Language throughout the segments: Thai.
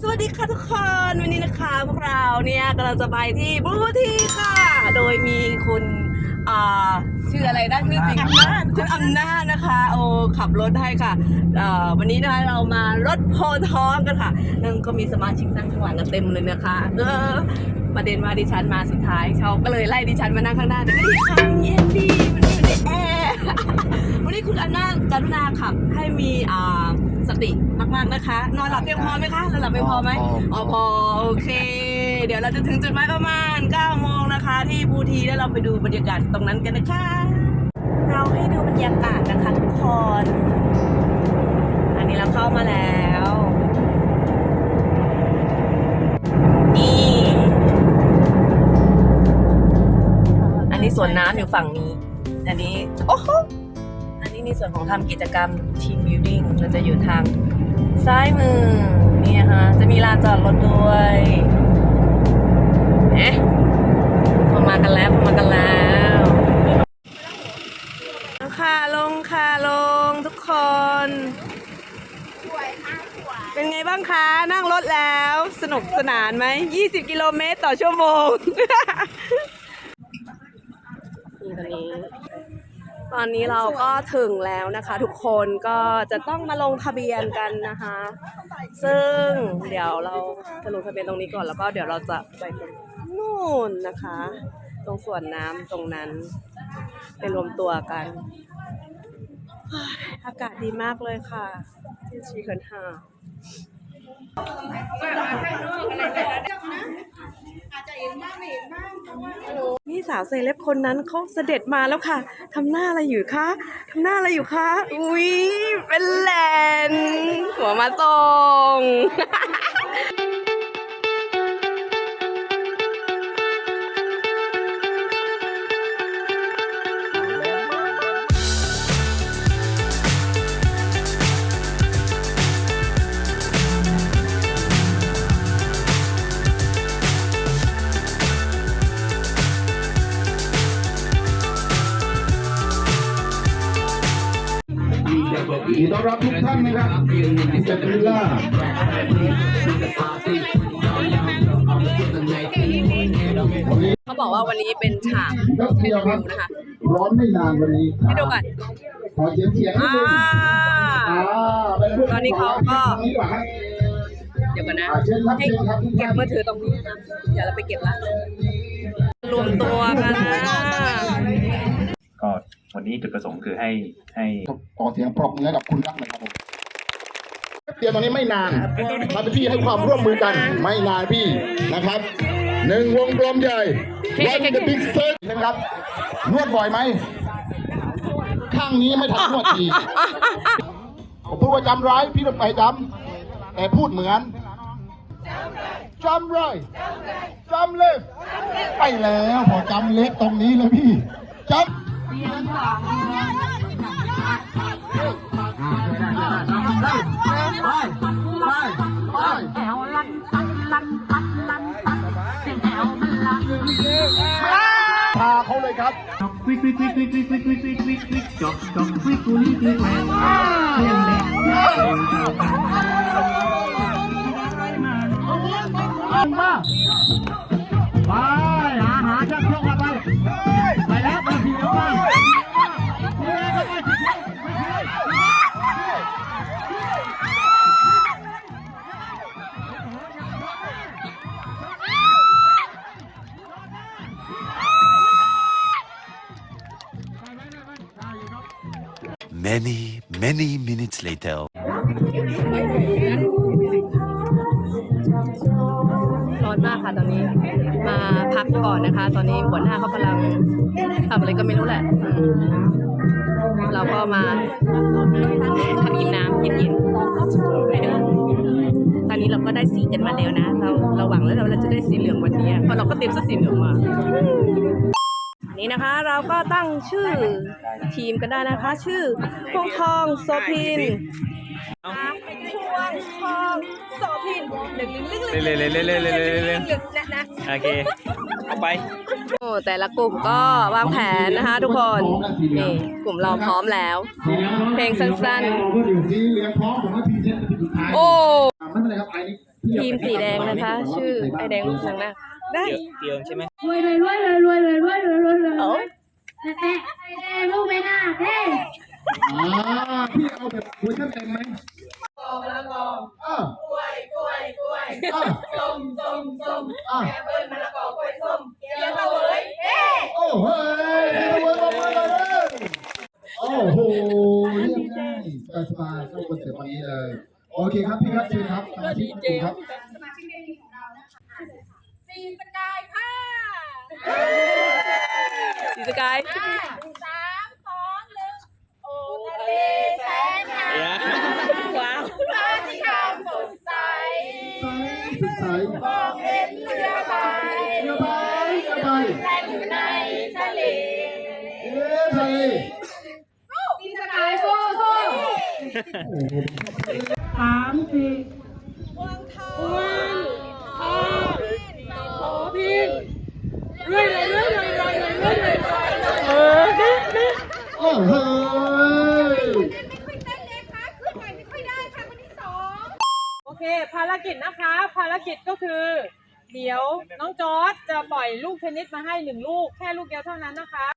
สวัสดีค่ะทุกคน วันนี้นะคะพวกเราเนี่ยกำลังจะไปที่บูทีค่ะ โดยมีคุณอ่าชื่ออะไรนะชื่อจริงคุณอำนาจนะคะโอ้ขับรถให้ค่ะเอ่อวันนี้นะคะเรามารถโพธิ์ท้องกันค่ะนั่นก็มีสมาชิกนั่งข้างหลังกันเต็มเลยนะคะเออประเด็นว่าดิฉันมาสุดท้ายเขาก็เลยไล่ดิฉันมานั่งข้างหน้าแต่ก็ดีค่ะเย็น คุณอำนาจกรุณาขับให้มีอ่าสติมากๆนะคะ นอนหลับเพียงพอไหมคะนอนหลับเพียงพอไหมพอพออ๋อพอโอเค เดี๋ยวเราจะถึงจุดหมายประมาณ9โมงนะคะ ที่ภูทีแล้วเราไปดูบรรยากาศตรงนั้นกันนะคะ เราให้ดูบรรยากาศนะคะทุกคน อันนี้เราเข้ามาแล้ว นี่อันนี้สวนน้ำอยู่ฝั่งนี้ อันนี้ โอ้โหอันนี้ ในส่วนของทำกิจกรรม team building เราจะอยู่ทางซ้ายมือนี่นะคะจะมีลานจอดรถด้วยเอ๊ะพมากันแล้วพมากันแล้วค่ะลงค่ะลงทุกคนเป็นไงบ้างคะ นั่งรถแล้ว สนุกสนานไหม 20 กิโลเมตรต่อชั่วโมง นี่ตอนนี้ ตอนนี้เราก็ถึงแล้วนะคะ ทุกคนก็จะต้องมาลงทะเบียนกันนะคะ ซึ่งเดี๋ยวเราจะลงทะเบียนตรงนี้ก่อนแล้วก็เดี๋ยวเราจะไปตรงนู่นนะคะ ตรงส่วนน้ำตรงนั้นไปรวมตัวกัน อากาศดีมากเลยค่ะที่ชีคินฮา นี่สาวเซเลบคนนั้นเขาเสด็จมาแล้วค่ะ ทำหน้าอะไรอยู่คะ ทำหน้าอะไรอยู่คะ อุ้ยเป็นแหลนหัวมาตรง ดีต้อนรับทุกท่านนะครับจากวิลล่าวันนี้เขาบอกว่าวันนี้เป็นฉากนักเที่ยวครับนะคะร้อนไม่นานวันนี้ให้ดูก่อนขอเสียงเสียงนิดอ่านึงอ่าเป็นรูปตอนนี้เขาก็ตรงนี้ก่อนครับเดี๋ยวก่อนนะอ่าเชิญครับให้เชิญครับทุกเก็บท่านมือถือตรงนี้นะเดี๋ยวเราไปเก็บละรวมตัวกันนะก็ วันนี้จุดประสงค์คือให้ให้ขอเสียงปรบมือให้กับคุณรักหน่อยครับผมเดี๋ยวตอนนี้ไม่นานมาเป็นพี่ให้ความร่วมมือกันไม่นานพี่นะครับหนึ่งวงกลมใหญ่ one the big circle นะครับนวดบ่อยไหมข้างนี้ไม่ทันนวดทีผมพูดว่าจำร้ายพี่ต้องไปจำแต่พูดเหมือนจำไรจำเล็บไปแล้วพอจำเล็บตรงนี้เลยพี่จำ แถวลันปันลันปันลันปันเสียงแถวมันลันพาเขาเลยครับควิกควิกควิกควิกควิกควิกควิกควิกควิกควิกจอกจอกควิกกุลีควิกแมนเพียงเด็กเพียงเท่ากันมา Many, many minutes later. ร้อนมากค่ะตอนนี้ มาพักก่อนนะคะ ตอนนี้หัวหน้าเขากำลังทำอะไรก็ไม่รู้แหละ เราก็มาขับกินน้ำเย็นๆตอนนี้เราก็ได้สีกันมาแล้วนะ เราเราหวังแล้วเราจะได้สีเหลืองวันนี้เพราะเราก็เตรียมสีเหลืองมา นี่นะคะเราก็ตั้งชื่อทีมกันได้นะคะ ชื่อพวงทองโซพินพวงทองโซพินหนึ่งหนึ่งหนึ่งหนึ่งเร็วๆๆๆๆๆๆหนึ่งหนึ่งนะนะโอเคเอาไปโอ้แต่ละกลุ่มก็วางแผนนะคะทุกคนนี่กลุ่มเราพร้อมแล้วเพลงสั้นเราก็อยู่สีเหลืองพร้อมผมว่าพรีเซนต์เป็นสุดท้ายๆโอ้ไม่เป็นไรครับไอ้นี่ทีมสีแดงนะคะชื่อไอแดงลูกนางนาค ได้เดียวใช่ไหมรวยเลยรวยเลยรวยเลยรวยเลยรวยเลยรวยแปะแปะลูกไม่น่าเท่อ๋อพี่เอาแบบคุยเต็มไหม สีสกายสามสองหนึ่งโอ้ทะเลแสนงาม ว้าวฟ้าสีขาวสดใสสดใสมองเห็นเรือใบเรือใบเรือใบแล่นอยู่ในทะเลเอ๊ะทะเลพี่สกายสู้สู้โอ้โหสามสี่ โอ้โห โอเค ภาร กิจนะคะ ภารกิจก็คือ เดี๋ยวน้องจอร์จจะปล่อยลูกเทนนิสมาให้หนึ่งลูกแค่ลูกเดียวเท่านั้นนะคะ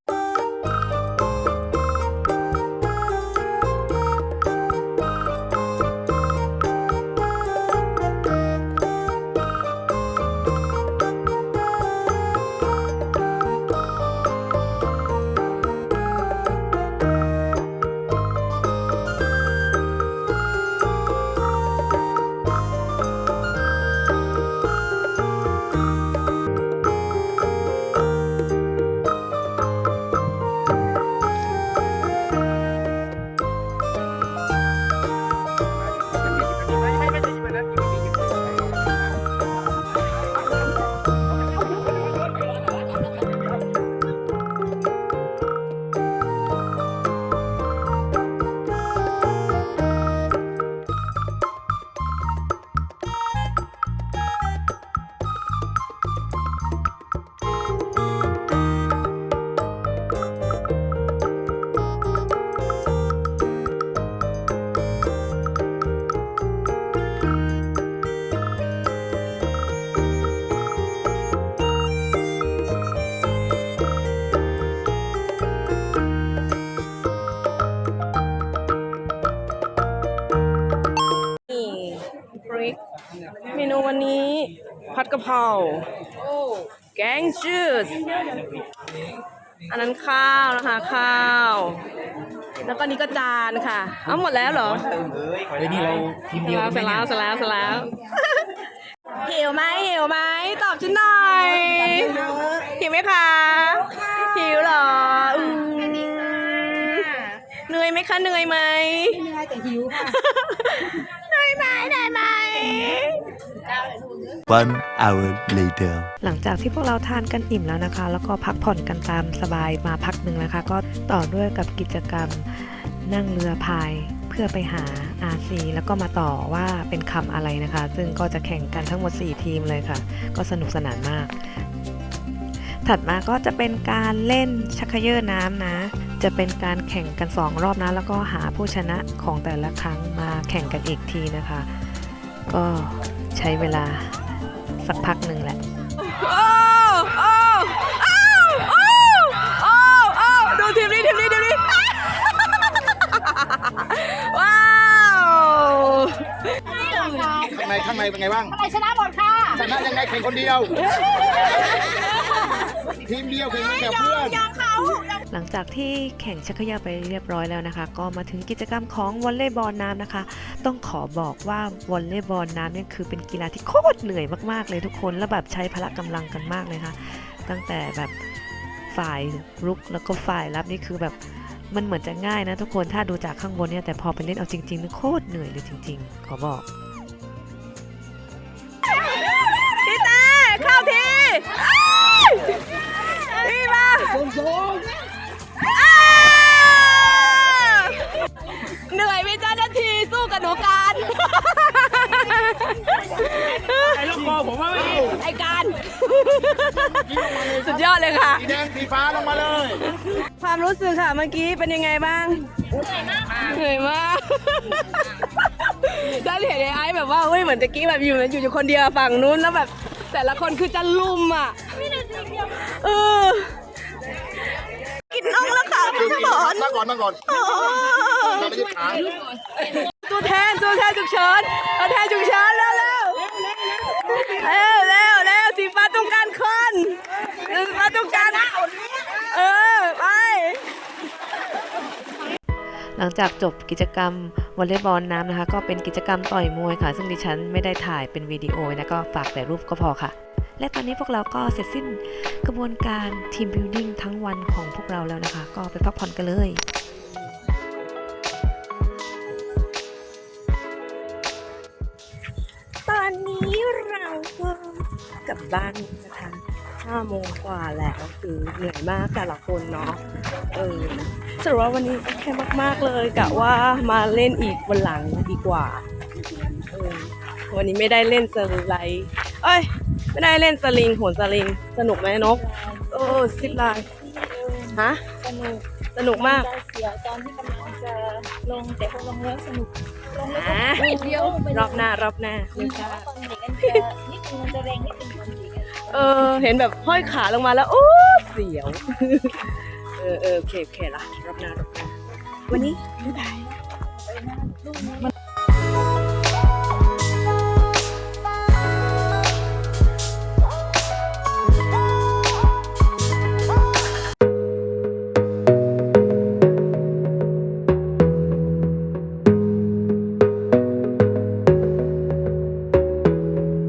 พริกเมนูวันนี้ ผัดกะเพราแกงจืด อันนั้นข้าวนะคะ ข้าว แล้วก็นี่ก็จานค่ะเอาหมดแล้วเหรอเฮ้ยนี่เราทีมเดียวเสร็จแล้วเสร็จแล้วเสร็จแล้วหิวไหมหิวไหมตอบฉันหน่อยหิวไหมคะหิวเหรออืมเหนื่อยไหมคะเหนื่อยไหมเหนื่อยแต่หิวค่ะเหนื่อย ไหมเหนื่อยไหม One hour later. หลังจากที่พวกเราทานกันอิ่มแล้วนะคะ แล้วก็พักผ่อนกันตามสบายมาพักหนึ่งนะคะ ก็ต่อด้วยกับกิจกรรมนั่งเรือพายเพื่อไปหา RC แล้วก็มาต่อว่าเป็นคำอะไรนะคะ ซึ่งก็จะแข่งกันทั้งหมด 4 ทีมเลยค่ะ ก็สนุกสนานมาก ถัดมาก็จะเป็นการเล่นชักเขย่อน้ำนะ จะเป็นการแข่งกัน 2 รอบนะ แล้วก็หาผู้ชนะของแต่ละครั้งมาแข่งกันอีกทีนะคะ ก็ใช้เวลาสักพักหนึ่งแหละโอ้โอ้โอ้โอ้โอ้ดูทีมนี้ทีมนี้ทีมนี้ว้าวข้างในข้างในเป็นไงบ้างอะไรชนะหมดค่ะชนะยังไงแข่งคนเดียว ทีมเดียวแข่งกับเพื่อนยังเขา หลังจากที่แข่งชักเขย่อไปเรียบร้อยแล้วนะคะ ก็มาถึงกิจกรรมของวอลเลย์บอลน้ำนะคะ ต้องขอบอกว่าวอลเลย์บอลน้ำเนี่ยคือเป็นกีฬาที่โคตรเหนื่อยมากๆเลยทุกคนแล้วแบบใช้พละกำลังกันมากเลยค่ะ ตั้งแต่แบบฝ่ายรุกแล้วก็ฝ่ายรับนี่คือแบบมันเหมือนจะง่ายนะทุกคนถ้าดูจากข้างบนเนี่ยแต่พอไปเล่นเอาจริงๆนี่โคตรเหนื่อยเลยจริง ๆ ขอบอกพี่ต่เข้าที ไม่ดีไอการ สุดยอดเลยค่ะ สีแดงสีฟ้าลงมาเลย ความรู้สึกค่ะเมื่อกี้เป็นยังไงบ้างเหนื่อยมากเหนื่อยมากได้เห็นไอ้ไอ้แบบว่าเฮ้ยเหมือนตะกี้แบบอยู่อยู่อยู่คนเดียวฝั่งนู้นแล้วแบบ แต่ละคนคือจะลุมอะเออกินน้องแล้วค่ะพี่ฝนนั่งก่อนนั่งก่อนโอ้นั่งไม่ใช่ขาตัวแทนตัวแทนฉุกเฉินตัวแทนฉุกเฉินเร็วเร็วเร็วเร็วเร็วสีฟ้าต้องการคนสีฟ้าต้องการเออไป หลังจากจบกิจกรรมวอลเลย์บอลน้ำนะคะ ก็เป็นกิจกรรมต่อยมวยค่ะ ซึ่งดิฉันไม่ได้ถ่ายเป็นวิดีโอนะก็ฝากแต่รูปก็พอค่ะ และตอนนี้พวกเราก็เสร็จสิ้นกระบวนการทีมบิวดิ้งทั้งวันของพวกเราแล้วนะคะ ก็ไปพักผ่อนกันเลยตอนนี้เราก็กลับบ้านนะคะ ห้าโมงกว่าแล้วคือเหนื่อยมากแต่ละคนเนาะเออสรุปว่าวันนี้ก็แค่มาก ๆเลยกะว่ามาเล่นอีกวันหลังดีกว่าเออวันนี้ไม่ได้เล่นสไลด์เอ้ย ไม่ได้เล่นสลิงโหนสลิง สนุกไหมนก เออซิปไลน์ฮะสนุกสนุกมากจะเสียวตอนที่กำลังจะลงแต่พอลงแล้วสนุกลงแล้วอะก็นิดเดียวไปรอบหน้ารอบหน้าคือไม่แต่ใช่ว่าตอนเด็กมันจะนิดนึงมันจะแรงนิดนึงตอนเด็กอะ เออ เห็นแบบห้อยขาลงมาแล้ว โอ้เสียว เออเออโอเคโอเคละรอบหน้ารอบหน้าวันนี้บ๊ายบาย